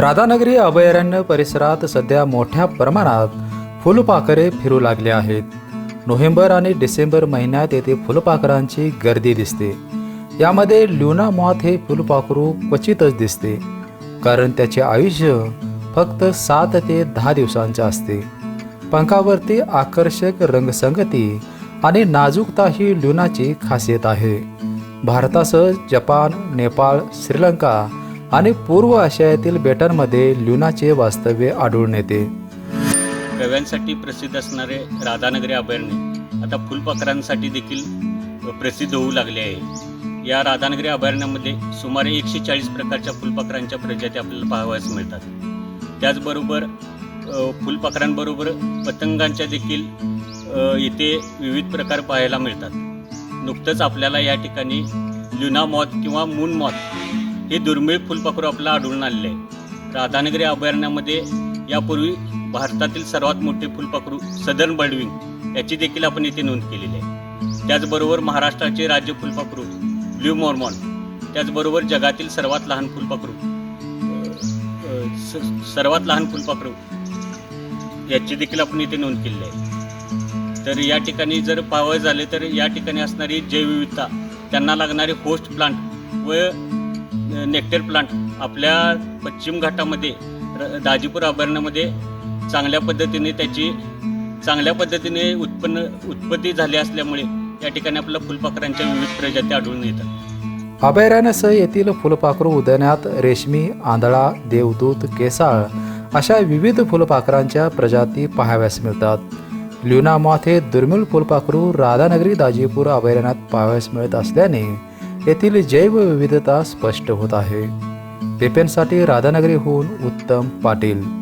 राधानगरी अभयारण्य परिसरात सध्या मोठ्या प्रमाणात फुलपाखरे फिरू लागले आहेत. नोव्हेंबर आणि डिसेंबर महिन्यात येथे फुलपाखरांची गर्दी दिसते. यामध्ये ल्युना मॉथ हे फुलपाखरू क्वचितच दिसते कारण त्याचे आयुष्य फक्त सात ते दहा दिवसांचे असते. पंखावरती आकर्षक रंगसंगती आणि नाजूकता ही ल्युनाची खासियत आहे. भारतासह जपान नेपाळ श्रीलंका आणि पूर्व आशियातील बेटांमध्ये ल्युनाचे वास्तव्य आढळून येते. रव्यांसाठी प्रसिद्ध असणारे राधानगरी अभयारण्य आता फुलपाखरांसाठी देखील प्रसिद्ध होऊ लागले आहे. या राधानगरी अभयारण्यामध्ये सुमारे एकशे चाळीस प्रकारच्या फुलपाखरांच्या प्रजाती आपल्याला पाहावयास मिळतात. त्याचबरोबर फुलपाखरांबरोबर पतंगांच्या देखील इथे विविध प्रकार पाहायला मिळतात. नुकतंच आपल्याला या ठिकाणी ल्युना मॉथ किंवा मून मॉथ हे दुर्मिळ फुलपाखरू आपल्याला आढळून आलेले आहे राधानगरी अभयारण्यामध्ये यापूर्वी भारतातील सर्वात मोठे फुलपाखरू सदर्न बर्डविंग याची देखील आपण इथे नोंद केलेली आहे. त्याचबरोबर महाराष्ट्राचे राज्य फुलपाखरू ब्ल्यू मॉर्मॉन त्याचबरोबर जगातील सर्वात लहान फुलपाखरू स- सर्वात लहान फुलपाखरू याची देखील आपण इथे नोंद केलेली आहे. तर या ठिकाणी जर पावय झाले तर या ठिकाणी असणारी जैवविविधता त्यांना लागणारे होस्ट प्लांट व नेक्टर प्लांट आपल्या पश्चिम घाटामध्ये र- दाजीपूर अभयारण्यामध्ये चांगल्या पद्धतीने त्याची चांगल्या पद्धतीने उत्पन्न उत्पत्ती झाली असल्यामुळे या ठिकाणी आपल्याला फुलपाखरांच्या विविध प्रजाती आढळून येतात. अभयारण्यासह येथील फुलपाखरू उद्यानात रेशमी आंधळा देवदूत केसाळ अशा विविध फुलपाखरांच्या प्रजाती पाहाव्यास मिळतात. ल्युना मॉथ हे दुर्मिळ फुलपाखरू राधानगरी दाजीपूर अभयारण्यात पाहाव्यास मिळत असल्याने येथील जैवविविधता स्पष्ट होत आहे. पेपेनसाठी राधानगरीहून उत्तम पाटील.